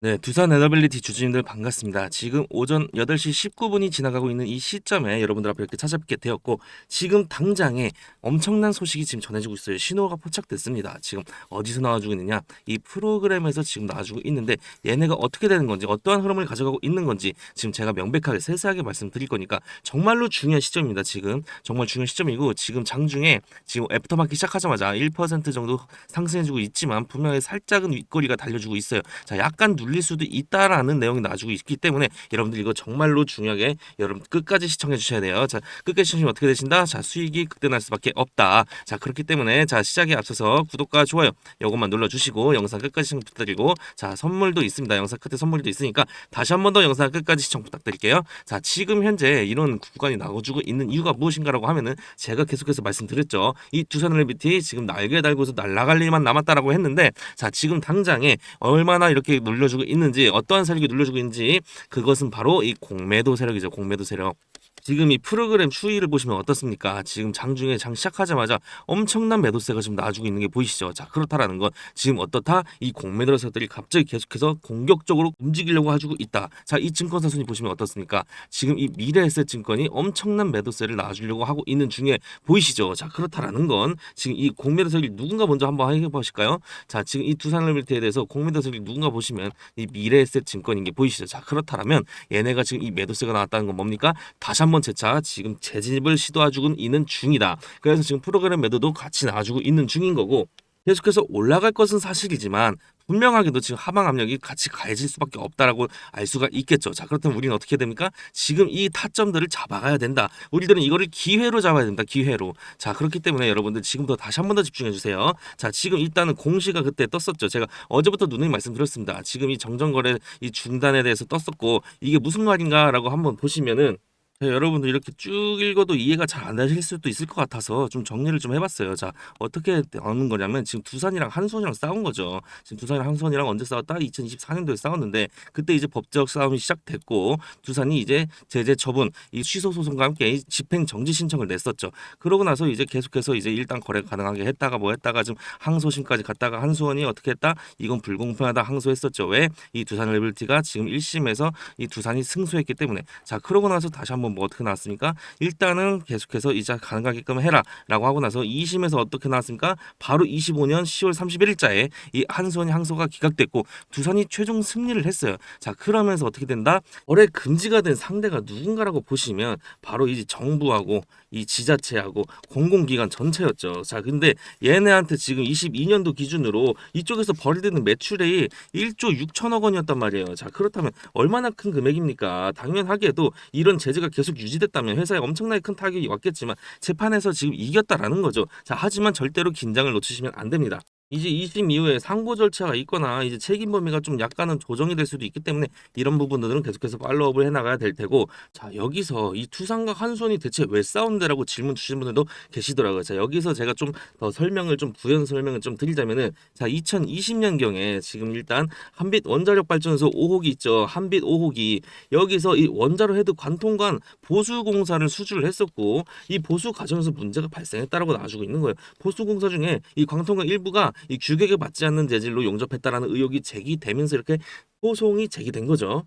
네, 두산 에너빌리티 주주님들 반갑습니다. 지금 오전 8시 19분이 지나가고 있는 이 시점에 여러분들 앞에 이렇게 찾아뵙게 되었고 지금 당장에 엄청난 소식이 지금 전해지고 있어요. 신호가 포착됐습니다. 지금 어디서 나와주고 있느냐? 이 프로그램에서 지금 나와주고 있는데 얘네가 어떻게 되는 건지 어떠한 흐름을 가져가고 있는 건지 지금 제가 명백하게 세세하게 말씀드릴 거니까 정말로 중요한 시점입니다. 지금 정말 중요한 시점이고 지금 장중에 지금 애프터마켓 시작하자마자 1% 정도 상승해주고 있지만 분명히 살짝은 윗거리가 달려주고 있어요. 자, 약간 눌릴 수도 있다라는 내용이 나와주고 있기 때문에 여러분들 이거 정말로 중요하게 여러분 끝까지 시청해 주셔야 돼요. 자, 끝까지 시청하시면 어떻게 되신다? 자, 수익이 극대날 수밖에 없다. 자, 그렇기 때문에 자, 시작에 앞서서 구독과 좋아요 요것만 눌러 주시고 영상 끝까지 시청 부탁드리고 자, 선물도 있습니다. 영상 끝에 선물도 있으니까 다시 한 번 더 영상 끝까지 시청 부탁드릴게요. 자, 지금 현재 이런 구간이 나와주고 있는 이유가 무엇인가라고 하면은 제가 계속해서 말씀드렸죠. 이 두산을 BT 지금 날개 달고서 날아갈 일만 남았다라고 했는데 자, 지금 당장에 얼마나 이렇게 눌 러주고 있는지 어떠한 세력이 눌러주고 있는지 그것은 바로 이 공매도 세력이죠. 공매도 세력. 지금 이 프로그램 추이를 보시면 어떻습니까? 지금 장중에 장 시작하자마자 엄청난 매도세가 지금 나와주고 있는 게 보이시죠? 자 그렇다라는 건 지금 어떻다? 이 공매도 세들이 갑자기 계속해서 공격적으로 움직이려고 해주고 있다. 자 이 증권사 순위 보시면 어떻습니까? 지금 이 미래에셋 증권이 엄청난 매도세를 나와주려고 하고 있는 중에 보이시죠? 자 그렇다라는 건 지금 이 공매도 세를 누군가 먼저 한번 해보실까요? 자 지금 이 두산을밀트에 대해서 공매도 세를 누군가 보시면 이 미래에셋 증권인 게 보이시죠? 자 그렇다라면 얘네가 지금 이 매도세가 나왔다는 건 뭡니까? 다시 한번 재차 지금 재진입을 시도해주고 있는 중이다. 그래서 지금 프로그램 매도도 같이 나와주고 있는 중인 거고 계속해서 올라갈 것은 사실이지만 분명하게도 지금 하방 압력이 같이 가해질 수밖에 없다라고 알 수가 있겠죠. 자 그렇다면 우리는 어떻게 됩니까? 지금 이 타점들을 잡아가야 된다. 우리들은 이거를 기회로 잡아야 된다. 기회로. 자 그렇기 때문에 여러분들 지금부터 다시 한 번 더 집중해 주세요. 자 지금 일단은 공시가 그때 떴었죠. 제가 어제부터 누누이 말씀드렸습니다. 지금 이 정정거래 이 중단에 대해서 떴었고 이게 무슨 말인가라고 한번 보시면은 자, 여러분들 이렇게 쭉 읽어도 이해가 잘 안 되실 수도 있을 것 같아서 좀 정리를 좀 해봤어요. 자, 어떻게 나오는 거냐면 지금 두산이랑 한손이랑 싸운 거죠. 지금 두산이랑 한손이랑 언제 싸웠다? 2024년도에 싸웠는데 그때 이제 법적 싸움이 시작됐고 두산이 이제 제재 처분, 이 취소 소송과 함께 이 집행 정지 신청을 냈었죠. 그러고 나서 이제 계속해서 이제 일단 거래 가능하게 했다가 뭐 했다가 지금 항소심까지 갔다가 한수원이 어떻게 했다? 이건 불공평하다 항소했었죠. 왜? 이 두산 레벨티가 지금 1심에서 이 두산이 승소했기 때문에 자, 그러고 나서 다시 한번 뭐 어떻게 나왔습니까? 일단은 계속해서 이자 가능하게끔 해라라고 하고 나서 2심에서 어떻게 나왔습니까? 바로 25년 10월 31일자에 이 한수원이 항소가 기각됐고 두산이 최종 승리를 했어요. 자 그러면서 어떻게 된다? 거래 금지가 된 상대가 누군가라고 보시면 바로 이제 정부하고 이 지자체하고 공공기관 전체였죠. 자 근데 얘네한테 지금 22년도 기준으로 이쪽에서 벌이되는 매출액이 1조 6천억 원이었단 말이에요. 자 그렇다면 얼마나 큰 금액입니까? 당연하게도 이런 제재가 계속 유지됐다면 회사에 엄청나게 큰 타격이 왔겠지만 재판에서 지금 이겼다라는 거죠. 자 하지만 절대로 긴장을 놓치시면 안 됩니다. 이제 2심 이후에 상고 절차가 있거나 이제 책임 범위가 좀 약간은 조정이 될 수도 있기 때문에 이런 부분들은 계속해서 팔로우업을 해나가야 될 테고 자 여기서 이 투상과 한손이 대체 왜 싸운대라고 질문 주신 분들도 계시더라고요. 자 여기서 제가 좀 더 설명을 좀 부연 설명을 좀 드리자면은 자 2020년경에 지금 일단 한빛 원자력 발전소 5호기 있죠. 한빛 5호기 여기서 이 원자로 헤드 관통관 보수 공사를 수주를 했었고 이 보수 과정에서 문제가 발생했다라고 나와주고 있는 거예요. 보수 공사 중에 이 관통관 일부가 이 규격에 맞지 않는 재질로 용접했다라는 의혹이 제기되면서 이렇게 소송이 제기된 거죠.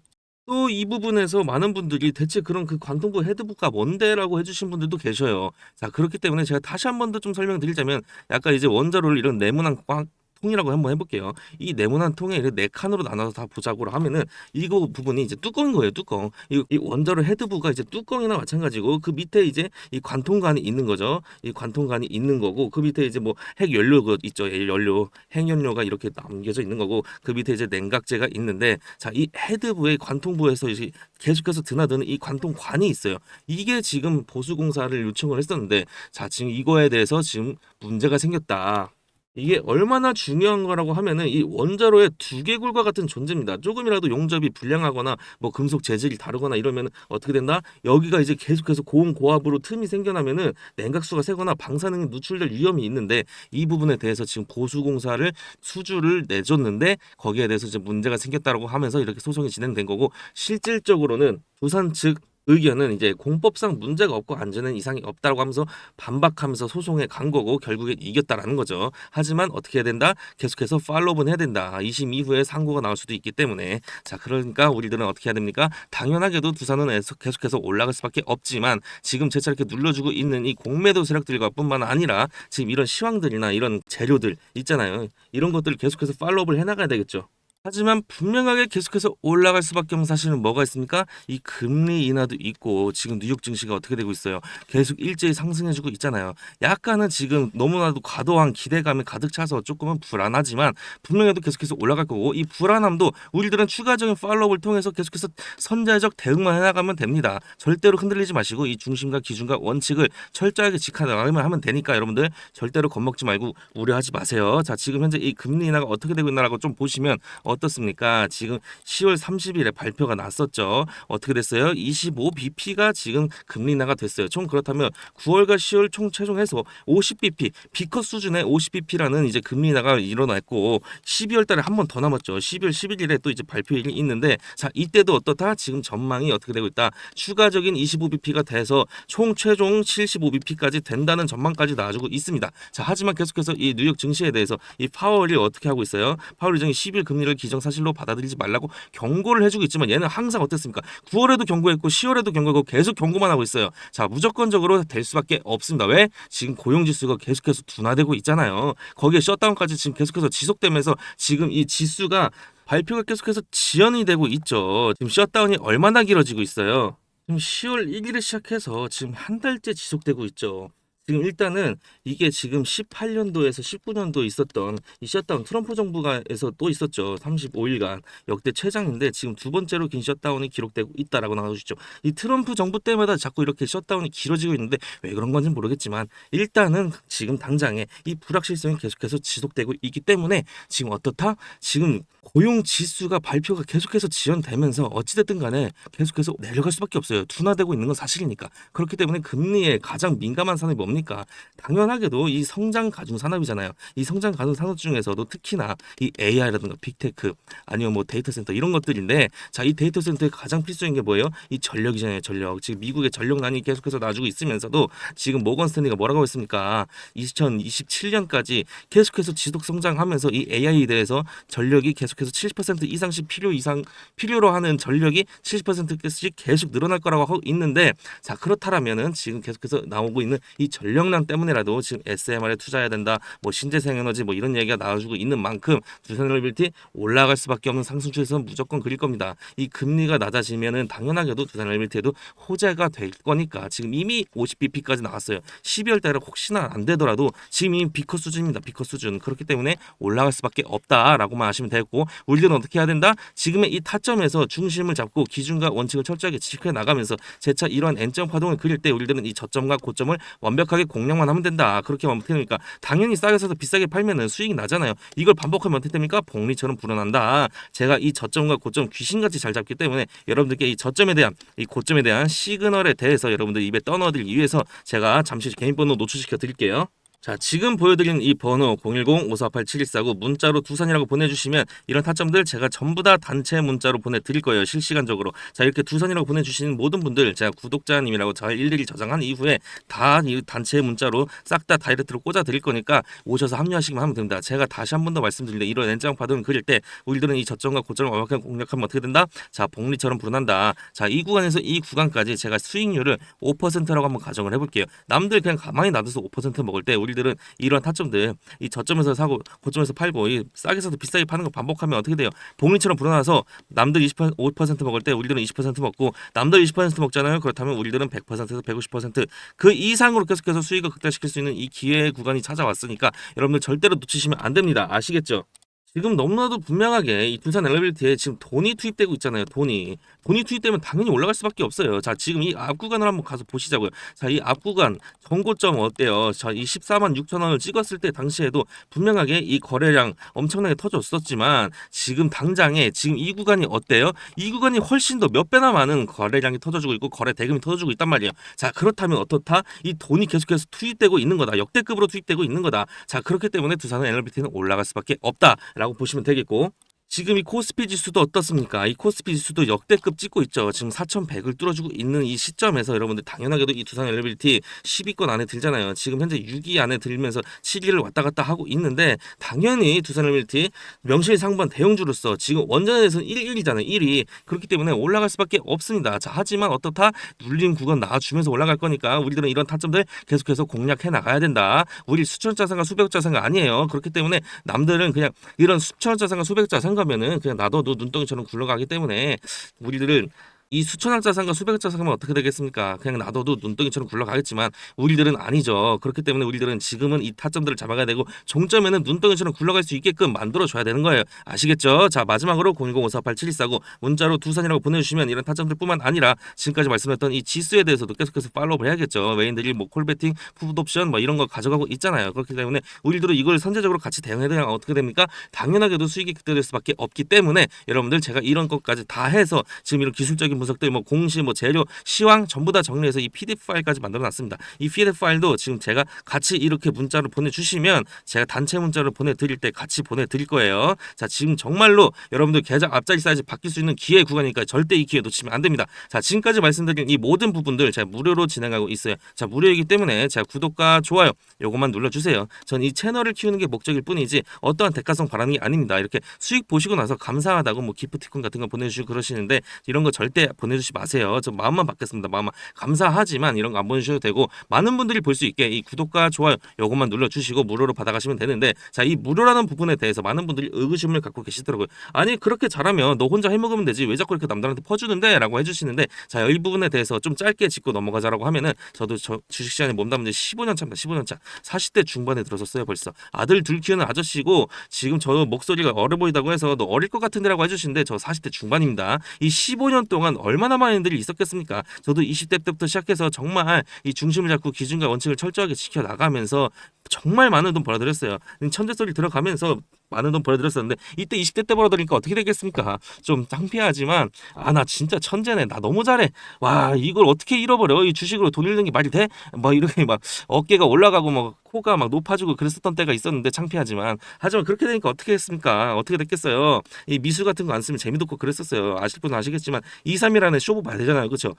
또 이 부분에서 많은 분들이 대체 그런 그 관통부 헤드부가 뭔데라고 해주신 분들도 계셔요. 자 그렇기 때문에 제가 다시 한 번 더 좀 설명드리자면 약간 이제 원자로를 이런 네모난 꽉 통이라고 한번 해볼게요. 이 네모난 통에 이렇게 네 칸으로 나눠서 다 보자고로 하면은 이거 부분이 이제 뚜껑인 거예요. 뚜껑. 이, 이 원자로 헤드부가 이제 뚜껑이나 마찬가지고 그 밑에 이제 이 관통관이 있는 거죠. 이 관통관이 있는 거고 그 밑에 이제 뭐 핵 연료 그 있죠. 연료 핵연료가 이렇게 남겨져 있는 거고 그 밑에 이제 냉각제가 있는데 자 이 헤드부의 관통부에서 이제 계속해서 드나드는 이 관통관이 있어요. 이게 지금 보수공사를 요청을 했었는데 자 지금 이거에 대해서 지금 문제가 생겼다. 이게 얼마나 중요한 거라고 하면은 이 원자로의 두개골과 같은 존재입니다. 조금이라도 용접이 불량하거나 뭐 금속 재질이 다르거나 이러면 어떻게 된다? 여기가 이제 계속해서 고온 고압으로 틈이 생겨나면은 냉각수가 새거나 방사능이 노출될 위험이 있는데 이 부분에 대해서 지금 보수공사를 수주를 내줬는데 거기에 대해서 이제 문제가 생겼다라고 하면서 이렇게 소송이 진행된 거고 실질적으로는 부산 측 의견은 이제 공법상 문제가 없고 안전한 이상이 없다고 하면서 반박하면서 소송에 간 거고 결국엔 이겼다라는 거죠. 하지만 어떻게 해야 된다? 계속해서 팔로우는 해야 된다. 2심 이후에 상고가 나올 수도 있기 때문에 자 그러니까 우리들은 어떻게 해야 됩니까? 당연하게도 두산은 계속- 계속해서 올라갈 수밖에 없지만 지금 재차 이렇게 눌러주고 있는 이 공매도 세력들과 뿐만 아니라 지금 이런 시황들이나 이런 재료들 있잖아요. 이런 것들을 계속해서 팔로우를 해나가야 되겠죠. 하지만 분명하게 계속해서 올라갈 수밖에 없는 사실은 뭐가 있습니까? 이 금리 인하도 있고 지금 뉴욕 증시가 어떻게 되고 있어요? 계속 일제히 상승해주고 있잖아요. 약간은 지금 너무나도 과도한 기대감이 가득 차서 조금은 불안하지만 분명히도 계속해서 올라갈 거고 이 불안함도 우리들은 추가적인 팔로우를 통해서 계속해서 선제적 대응만 해나가면 됩니다. 절대로 흔들리지 마시고 이 중심과 기준과 원칙을 철저하게 지켜나가면 하면 되니까 여러분들 절대로 겁먹지 말고 우려하지 마세요. 자 지금 현재 이 금리 인하가 어떻게 되고 있나라고 좀 보시면 어떻습니까? 지금 10월 30일에 발표가 났었죠. 어떻게 됐어요? 25bp가 지금 금리 인하가 됐어요. 총 그렇다면 9월과 10월 총 최종해서 50bp, 비컷 수준의 50bp라는 이제 금리 인하가 일어났고 12월 달에 한 번 더 남았죠. 12월 11일에 또 이제 발표일이 있는데 자, 이때도 어떻다? 지금 전망이 어떻게 되고 있다? 추가적인 25bp가 돼서 총 최종 75bp까지 된다는 전망까지 나와주고 있습니다. 자, 하지만 계속해서 이 뉴욕 증시에 대해서 이 파월이 어떻게 하고 있어요? 파월 의장이 10일 금리를 기정사실로 받아들이지 말라고 경고를 해주고 있지만 얘는 항상 어땠습니까? 9월에도 경고했고 10월에도 경고하고 계속 경고만 하고 있어요. 자, 무조건적으로 될 수밖에 없습니다. 왜? 지금 고용 지수가 계속해서 둔화되고 있잖아요. 거기에 셧다운까지 지금 계속해서 지속되면서 지금 이 지수가 발표가 계속해서 지연이 되고 있죠. 지금 셧다운이 얼마나 길어지고 있어요. 지금 10월 1일에 시작해서 지금 한 달째 지속되고 있죠. 지금 일단은 이게 지금 18년도에서 19년도 있었던 이 셧다운 트럼프 정부가에서 또 있었죠. 35일간 역대 최장인데 지금 두 번째로 긴 셧다운이 기록되고 있다라고 나와주시죠. 이 트럼프 정부 때마다 자꾸 이렇게 셧다운이 길어지고 있는데 왜 그런 건지 모르겠지만 일단은 지금 당장에 이 불확실성이 계속해서 지속되고 있기 때문에 지금 어떻다? 지금 고용 지수가 발표가 계속해서 지연되면서 어찌됐든 간에 계속해서 내려갈 수밖에 없어요. 둔화되고 있는 건 사실이니까. 그렇기 때문에 금리에 가장 민감한 산업이 뭡니까? 당연하게도 이 성장 가중 산업이잖아요. 이 성장 가중 산업 중에서도 특히나 이 AI라든가 빅테크 아니면 뭐 데이터 센터 이런 것들인데 자, 이 데이터 센터에 가장 필수인 게 뭐예요? 이 전력이잖아요, 전력. 지금 미국의 전력난이 계속해서 놔주고 있으면서도 지금 모건 스탠리가 뭐라고 했습니까? 2027년까지 계속해서 지속 성장하면서 이 AI에 대해서 전력이 계속 해서 70% 이상씩 필요 이상 필요로 하는 전력이 70%씩 계속 늘어날 거라고 하고 있는데 자 그렇다라면은 지금 계속해서 나오고 있는 이 전력난 때문에라도 지금 SMR에 투자해야 된다 뭐 신재생 에너지 뭐 이런 얘기가 나와주고 있는 만큼 두산엘리빌티 올라갈 수밖에 없는 상승 추세는 무조건 그릴 겁니다. 이 금리가 낮아지면은 당연하게도 두산엘리빌티에도 호재가 될 거니까 지금 이미 50bp까지 나왔어요. 12월 달에 혹시나 안 되더라도 지금 이미 비커 수준입니다. 비커 수준. 그렇기 때문에 올라갈 수밖에 없다라고만 하시면 되고 우리들은 어떻게 해야 된다? 지금의 이 타점에서 중심을 잡고 기준과 원칙을 철저하게 지켜 나가면서 재차 이러한 N점 파동을 그릴 때 우리들은 이 저점과 고점을 완벽하게 공략만 하면 된다. 그렇게 하면 어떻게 됩니까? 당연히 싸게 사서 비싸게 팔면은 수익이 나잖아요. 이걸 반복하면 어떻게 됩니까? 복리처럼 불어난다. 제가 이 저점과 고점 귀신같이 잘 잡기 때문에 여러분들께 이 저점에 대한 이 고점에 대한 시그널에 대해서 여러분들 입에 떠넣어드리기 위해서 제가 잠시 개인 번호 노출시켜 드릴게요. 자, 지금 보여드리는 이 번호 010-5487-149 문자로 두산이라고 보내주시면 이런 타점들 제가 전부 다 단체 문자로 보내드릴 거예요. 실시간적으로. 자, 이렇게 두산이라고 보내주시는 모든 분들 제가 구독자님이라고 잘 일일이 저장한 이후에 다 이 단체 문자로 싹 다 다이렉트로 꽂아드릴 거니까 오셔서 합류하시기만 하면 됩니다. 제가 다시 한 번 더 말씀드리는데 이런 N장 파동을 그릴 때 우리들은 이 저점과 고점을 완벽하게 공략하면 어떻게 된다? 자, 복리처럼 불어난다. 자, 이 구간에서 이 구간까지 제가 수익률을 5%라고 한번 가정을 해볼게요. 남들 그냥 가만히 놔둬서 5% 먹을 때 우리 들은 이런 타점들 이 저점에서 사고 고점에서 팔고 이 싸게 사서 비싸게 파는 거 반복하면 어떻게 돼요? 복리처럼 불어나서 남들 25% 먹을 때 우리들은 20% 먹고 남들 20% 먹잖아요. 그렇다면 우리들은 100%에서 150%그 이상으로 계속해서 수익을 극대화시킬 수 있는 이 기회의 구간이 찾아왔으니까 여러분들 절대로 놓치시면 안 됩니다. 아시겠죠? 지금 너무나도 분명하게 이 두산 엘리베이터에 지금 돈이 투입되고 있잖아요. 돈이 돈이 투입되면 당연히 올라갈 수밖에 없어요. 자 지금 이 앞 구간을 한번 가서 보시자고요. 자 이 앞 구간 정고점 어때요? 자 이 14만 6천 원을 찍었을 때 당시에도 분명하게 이 거래량 엄청나게 터졌었지만 지금 당장에 지금 이 구간이 어때요? 이 구간이 훨씬 더 몇 배나 많은 거래량이 터져주고 있고 거래 대금이 터져주고 있단 말이에요. 자 그렇다면 어떻다? 이 돈이 계속해서 투입되고 있는 거다. 역대급으로 투입되고 있는 거다. 자 그렇기 때문에 두산은 엘리베이터는 올라갈 수밖에 없다. 라고 보시면 되겠고 지금 이 코스피 지수도 어떻습니까? 이 코스피 지수도 역대급 찍고 있죠. 지금 4,100을 뚫어주고 있는 이 시점에서 여러분들 당연하게도 이 두산 엘리빌티 10위권 안에 들잖아요. 지금 현재 6위 안에 들면서 7위를 왔다 갔다 하고 있는데 당연히 두산 엘리빌티 명실상부한 대형주로서 지금 원전에서는 1, 1위잖아요. 1위. 그렇기 때문에 올라갈 수밖에 없습니다. 자, 하지만 어떻다? 눌린 구간 나와주면서 올라갈 거니까 우리들은 이런 타점들 계속해서 공략해 나가야 된다. 우리 수천자 상가 수백자 상가 아니에요. 그렇기 때문에 남들은 그냥 이런 수천자 상가 수백자 상가 면은 그냥 놔둬도 눈덩이처럼 굴러가기 때문에 우리들은 이 수천억자 상가 수백억자 상가면 어떻게 되겠습니까? 그냥 놔둬도 눈덩이처럼 굴러가겠지만 우리들은 아니죠. 그렇기 때문에 우리들은 지금은 이 타점들을 잡아가야 되고 종점에는 눈덩이처럼 굴러갈 수 있게끔 만들어줘야 되는 거예요. 아시겠죠? 자 마지막으로 010-5487-7249 문자로 두산이라고 보내주시면 이런 타점들뿐만 아니라 지금까지 말씀했던 이 지수에 대해서도 계속해서 팔로우를 해야겠죠. 외인들이 뭐 콜베팅, 푸드옵션 뭐 이런 거 가져가고 있잖아요. 그렇기 때문에 우리들은 이걸 선제적으로 같이 대응해야 되면 어떻게 됩니까? 당연하게도 수익이 극대될 수밖에 없기 때문에 여러분들 제가 이런 것까지 다 해서 지금 이런 기술적인 분석들 뭐 공시 뭐 재료 시황 전부 다 정리해서 이 PDF 파일까지 만들어 놨습니다. 이 PDF 파일도 지금 제가 같이 이렇게 문자로 보내주시면 제가 단체 문자로 보내드릴 때 같이 보내드릴 거예요. 자 지금 정말로 여러분들 계좌 앞자리 사이즈 바뀔 수 있는 기회 구간이니까 절대 이 기회 놓치면 안 됩니다. 자 지금까지 말씀드린 이 모든 부분들 제가 무료로 진행하고 있어요. 자 무료이기 때문에 제가 구독과 좋아요 요것만 눌러주세요. 전 이 채널을 키우는 게 목적일 뿐이지 어떠한 대가성 바라는 게 아닙니다. 이렇게 수익 보시고 나서 감사하다고 뭐 기프티콘 같은 거 보내주시고 그러시는데 이런 거 절대 보내주지 마세요. 저 마음만 받겠습니다. 마음만 감사하지만 이런 거 안 보내주셔도 되고 많은 분들이 볼 수 있게 이 구독과 좋아요 요것만 눌러주시고 무료로 받아가시면 되는데 자 이 무료라는 부분에 대해서 많은 분들이 의구심을 갖고 계시더라고요. 아니 그렇게 잘하면 너 혼자 해먹으면 되지 왜 자꾸 이렇게 남들한테 퍼주는데 라고 해주시는데 자 이 부분에 대해서 좀 짧게 짚고 넘어가자라고 하면은 저도 저 주식 시장에 몸담은 지 15년 차입니다. 15년 차 40대 중반에 들어섰어요 벌써 아들 둘 키우는 아저씨고 지금 저 목소리가 어려 보이다고 해서 너 어릴 것 같은데라고 해주시는데 저 40대 중반입니다. 이 15년 동안 얼마나 많은 일들이 있었겠습니까? 저도 20대 때부터 시작해서 정말 이 중심을 잡고 기준과 원칙을 철저하게 지켜 나가면서 정말 많은 돈 벌어들였어요. 천재 소리 들어가면서 많은 돈 벌어들였었는데 이때 20대 때 벌어들이니까 어떻게 되겠습니까? 좀 창피하지만 아 나 진짜 천재네. 나 너무 잘해. 와 이걸 어떻게 잃어버려? 이 주식으로 돈 잃는 게 말이 돼? 막 이렇게 막 어깨가 올라가고 막 코가 막 높아지고 그랬었던 때가 있었는데 창피하지만 하지만 그렇게 되니까 어떻게 했습니까? 어떻게 됐겠어요? 이 미수 같은 거 안 쓰면 재미도 없고 그랬었어요. 아실 분은 아시겠지만 2, 3이라는 쇼부 봐야 되잖아요. 그렇죠?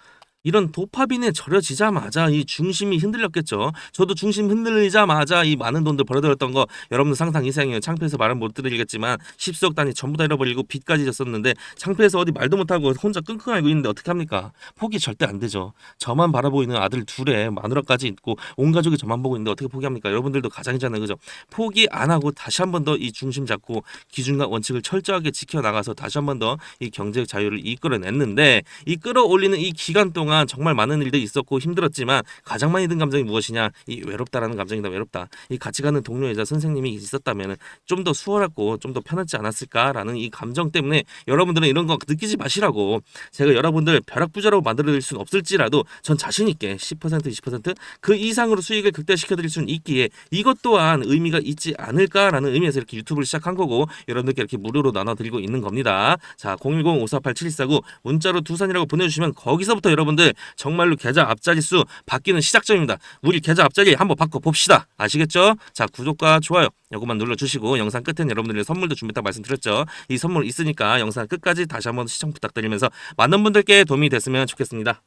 이런 도파민에 절여지자마자 이 중심이 흔들렸겠죠. 저도 중심 흔들리자마자 이 많은 돈들 벌어들였던 거 여러분들 상상 이상이에요. 창피해서 말은 못 드리겠지만 10수억 단위 전부 다 잃어버리고 빚까지 졌었는데 창피해서 어디 말도 못하고 혼자 끙끙 앓고 있는데 어떻게 합니까? 포기 절대 안 되죠. 저만 바라보고 있는 아들 둘에 마누라까지 있고 온 가족이 저만 보고 있는데 어떻게 포기합니까? 여러분들도 가장이잖아요. 그죠? 포기 안 하고 다시 한 번 더 이 중심 잡고 기준과 원칙을 철저하게 지켜나가서 다시 한 번 더 이 경제 자유를 이끌어냈는데 이 끌어올리는 이 기간 동안 정말 많은 일들이 있었고 힘들었지만 가장 많이 든 감정이 무엇이냐? 이 외롭다라는 감정이다. 외롭다. 이 같이 가는 동료이자 선생님이 있었다면 좀 더 수월하고 좀 더 편하지 않았을까라는 이 감정 때문에 여러분들은 이런 거 느끼지 마시라고 제가 여러분들 벼락부자로 만들어드릴 수는 없을지라도 전 자신 있게 10% 20%그 이상으로 수익을 극대시켜드릴 수는 있기에 이것 또한 의미가 있지 않을까라는 의미에서 이렇게 유튜브를 시작한 거고 여러분들께 이렇게 무료로 나눠드리고 있는 겁니다. 자 010-5487-7149 문자로 두산이라고 보내주시면 거기서부터 여러분들 정말로 계좌 앞자리 수 바뀌는 시작점입니다. 우리 계좌 앞자리 한번 바꿔 봅시다. 아시겠죠? 자 구독과 좋아요 요것만 눌러주시고 영상 끝엔 여러분들의 선물도 준비했다고 말씀드렸죠. 이 선물 있으니까 영상 끝까지 다시 한번 시청 부탁드리면서 많은 분들께 도움이 됐으면 좋겠습니다.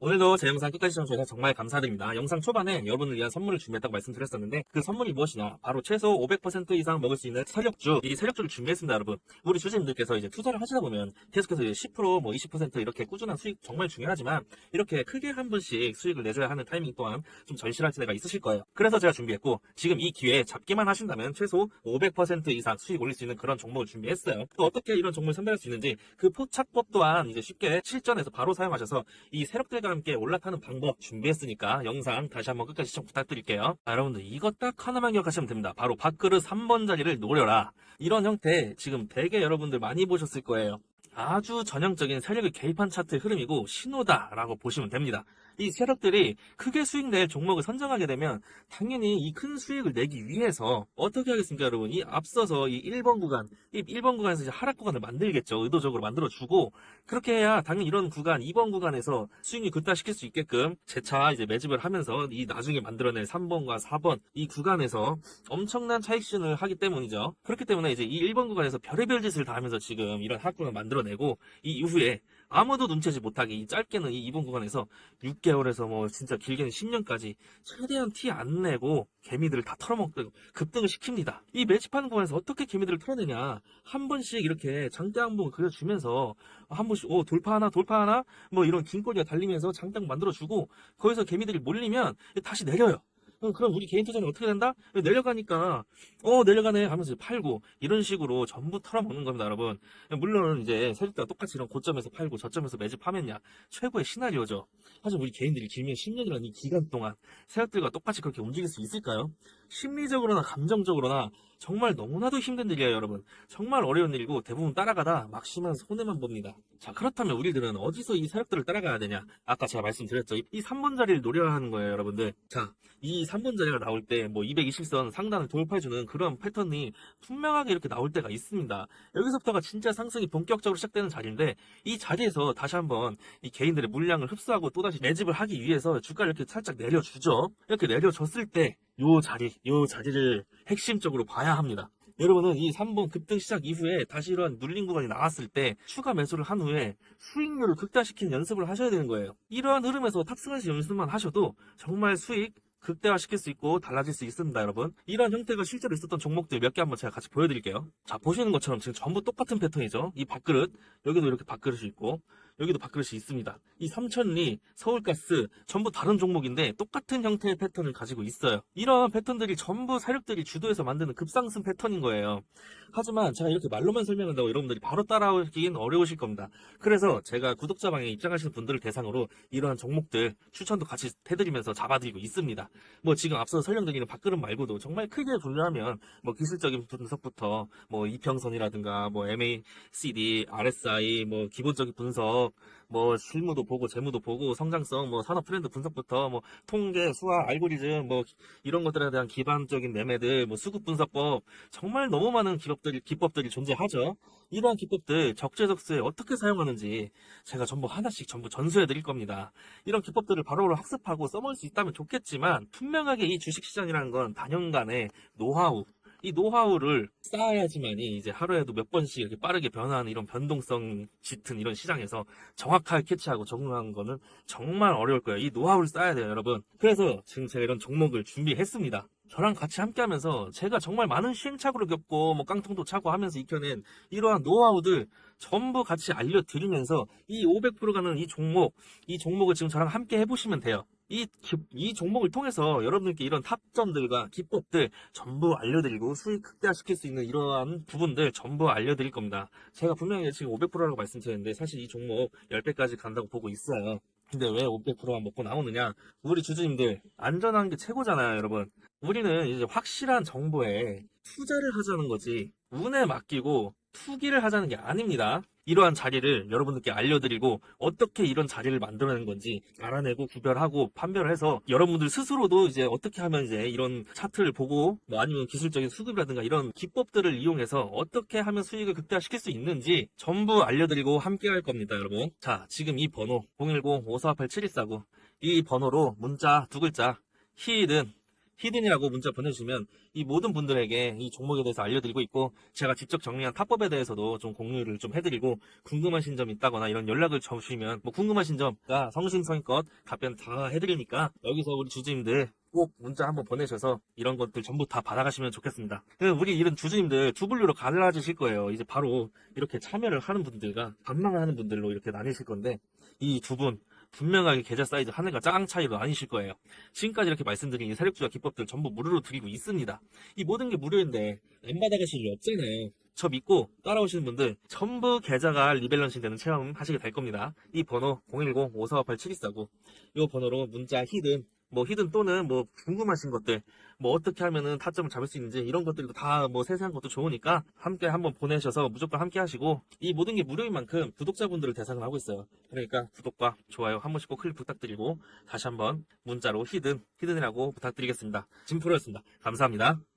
오늘도 제 영상 끝까지 시청해주셔서 정말 감사드립니다. 영상 초반에 여러분을 위한 선물을 준비했다고 말씀드렸었는데 그 선물이 무엇이냐? 바로 최소 500% 이상 먹을 수 있는 세력주, 이 세력주를 준비했습니다, 여러분. 우리 주주님들께서 이제 투자를 하시다 보면 계속해서 이제 10%, 뭐 20% 이렇게 꾸준한 수익 정말 중요하지만 이렇게 크게 한 번씩 수익을 내줘야 하는 타이밍 또한 좀 절실할 때가 있으실 거예요. 그래서 제가 준비했고 지금 이 기회에 잡기만 하신다면 최소 500% 이상 수익 올릴 수 있는 그런 종목을 준비했어요. 또 어떻게 이런 종목을 선별할 수 있는지 그 포착법 또한 이제 쉽게 실전에서 바로 사용하셔서 이 세력들과 함께 올라타는 방법 준비했으니까 영상 다시 한번 끝까지 시청 부탁드릴게요. 아, 여러분들 이거 딱 하나만 기억하시면 됩니다. 바로 밥그릇 3번 자리를 노려라. 이런 형태 지금 되게 여러분들 많이 보셨을 거예요. 아주 전형적인 세력을 개입한 차트의 흐름이고 신호다라고 보시면 됩니다. 이 세력들이 크게 수익 낼 종목을 선정하게 되면 당연히 이 큰 수익을 내기 위해서 어떻게 하겠습니까, 여러분? 이 앞서서 이 1번 구간, 이 1번 구간에서 이제 하락 구간을 만들겠죠. 의도적으로 만들어주고 그렇게 해야 당연히 이런 구간, 2번 구간에서 수익률 극대화시킬 수 있게끔 재차 이제 매집을 하면서 이 나중에 만들어낼 3번과 4번 이 구간에서 엄청난 차익 실현을 하기 때문이죠. 그렇기 때문에 이제 이 1번 구간에서 별의별 짓을 다 하면서 지금 이런 하락구간을 만들어내고 이 이후에 아무도 눈치채지 못하게 이 짧게는 이 2번 구간에서 6개월에서 뭐 진짜 길게는 10년까지 최대한 티 안 내고 개미들을 다 털어먹고 급등을 시킵니다. 이 매집하는 구간에서 어떻게 개미들을 털어내냐 한 번씩 이렇게 장대 한번 그려주면서 한 번씩 오 돌파 하나 돌파 하나 뭐 이런 긴 꼬리가 달리면서 장대 만들어주고 거기서 개미들이 몰리면 다시 내려요. 어, 그럼 우리 개인 투자는 어떻게 된다? 내려가니까 어 내려가네 하면서 팔고 이런 식으로 전부 털어먹는 겁니다 여러분 물론 이제 세력대가 똑같이 이런 고점에서 팔고 저점에서 매집하면야 최고의 시나리오죠 하지만 우리 개인들이 길면 10년이라는 이 기간 동안 세력들과 똑같이 그렇게 움직일 수 있을까요? 심리적으로나 감정적으로나 정말 너무나도 힘든 일이에요 여러분. 정말 어려운 일이고 대부분 따라가다 막심한 손해만 봅니다. 자 그렇다면 우리들은 어디서 이 세력들을 따라가야 되냐? 아까 제가 말씀드렸죠. 이 3번 자리를 노려야 하는 거예요 여러분들. 자 이 3번 자리가 나올 때 뭐 220선 상단을 돌파해주는 그런 패턴이 분명하게 이렇게 나올 때가 있습니다. 여기서부터가 진짜 상승이 본격적으로 시작되는 자리인데 이 자리에서 다시 한번 이 개인들의 물량을 흡수하고 또다시 매집을 하기 위해서 주가를 이렇게 살짝 내려주죠. 이렇게 내려줬을 때 요 자리, 요 자리를 핵심적으로 봐야 합니다. 여러분은 이 3번 급등 시작 이후에 다시 이러한 눌린 구간이 나왔을 때 추가 매수를 한 후에 수익률을 극대화시키는 연습을 하셔야 되는 거예요. 이러한 흐름에서 탑승하시 연습만 하셔도 정말 수익 극대화시킬 수 있고 달라질 수 있습니다, 여러분. 이러한 형태가 실제로 있었던 종목들 몇 개 한번 제가 같이 보여드릴게요. 자, 보시는 것처럼 지금 전부 똑같은 패턴이죠. 이 밥그릇, 여기도 이렇게 밥그릇이 있고, 여기도 밥그릇이 있습니다. 이 삼천리, 서울가스 전부 다른 종목인데 똑같은 형태의 패턴을 가지고 있어요. 이러한 패턴들이 전부 세력들이 주도해서 만드는 급상승 패턴인 거예요. 하지만 제가 이렇게 말로만 설명한다고 여러분들이 바로 따라오기는 어려우실 겁니다. 그래서 제가 구독자방에 입장하시는 분들을 대상으로 이러한 종목들 추천도 같이 해드리면서 잡아드리고 있습니다. 뭐 지금 앞서 설명드리는 밥그릇 말고도 정말 크게 분류하면 뭐 기술적인 분석부터 뭐 이평선이라든가 뭐 MACD, RSI 뭐 기본적인 분석 뭐 실무도 보고 재무도 보고 성장성 뭐 산업 트렌드 분석부터 뭐 통계 수학 알고리즘 뭐 이런 것들에 대한 기반적인 매매들 뭐 수급 분석법 정말 너무 많은 기법들이 기법들이 존재하죠. 이러한 기법들 적재적소에 어떻게 사용하는지 제가 전부 하나씩 전부 전수해 드릴 겁니다. 이런 기법들을 바로바로 학습하고 써먹을 수 있다면 좋겠지만 분명하게 이 주식시장이라는 건 단연간의 노하우 이 노하우를 쌓아야지만이 이제 하루에도 몇 번씩 이렇게 빠르게 변화하는 이런 변동성 짙은 이런 시장에서 정확하게 캐치하고 적응하는 거는 정말 어려울 거예요. 이 노하우를 쌓아야 돼요, 여러분. 그래서 지금 제가 이런 종목을 준비했습니다. 저랑 같이 함께 하면서 제가 정말 많은 시행착오를 겪고 뭐 깡통도 차고 하면서 익혀낸 이러한 노하우들 전부 같이 알려드리면서 이 500% 가는 이 종목, 이 종목을 지금 저랑 함께 해보시면 돼요. 이, 기- 이 종목을 통해서 여러분들께 이런 탑점들과 기법들 전부 알려드리고 수익 극대화시킬 수 있는 이러한 부분들 전부 알려드릴 겁니다. 제가 분명히 지금 500%라고 말씀드렸는데 사실 이 종목 10배까지 간다고 보고 있어요. 근데 왜 500%만 먹고 나오느냐? 우리 주주님들 안전한 게 최고잖아요, 여러분. 우리는 이제 확실한 정보에 투자를 하자는 거지 운에 맡기고 투기를 하자는 게 아닙니다. 이러한 자리를 여러분들께 알려드리고 어떻게 이런 자리를 만들어낸 건지 알아내고 구별하고 판별을 해서 여러분들 스스로도 이제 어떻게 하면 이제 이런 차트를 보고 뭐 아니면 기술적인 수급이라든가 이런 기법들을 이용해서 어떻게 하면 수익을 극대화시킬 수 있는지 전부 알려드리고 함께 할 겁니다, 여러분. 자, 지금 이 번호 010-5488-7149 이 번호로 문자 두 글자 히든 히든이라고 문자 보내주시면 이 모든 분들에게 이 종목에 대해서 알려드리고 있고 제가 직접 정리한 탑법에 대해서도 좀 공유를 좀 해드리고 궁금하신 점 있다거나 이런 연락을 주시면 뭐 궁금하신 점과 성심성의껏 답변 다 해드리니까 여기서 우리 주주님들 꼭 문자 한번 보내셔서 이런 것들 전부 다 받아가시면 좋겠습니다. 그 우리 이런 주주님들 두 분류로 갈라지실 거예요. 이제 바로 이렇게 참여를 하는 분들과 반망을 하는 분들로 이렇게 나뉘실 건데 이 두 분 분명하게 계좌 사이즈 하늘과 짱 차이로 나뉘실 거예요. 지금까지 이렇게 말씀드린 이 세력주와 기법들 전부 무료로 드리고 있습니다. 이 모든 게 무료인데 안 받아가실 일 없잖아요. 저 믿고 따라오시는 분들 전부 계좌가 리밸런싱 되는 체험 하시게 될 겁니다. 이 번호 010-5458-7249 이 번호로 문자 히든 뭐 히든 또는 뭐 궁금하신 것들 뭐 어떻게 하면은 타점을 잡을 수 있는지 이런 것들도 다 뭐 세세한 것도 좋으니까 함께 한번 보내셔서 무조건 함께 하시고 이 모든 게 무료인 만큼 구독자분들을 대상으로 하고 있어요. 그러니까 구독과 좋아요 한 번씩 꼭 클릭 부탁드리고 다시 한번 문자로 히든 히든이라고 부탁드리겠습니다. 진프로였습니다. 감사합니다.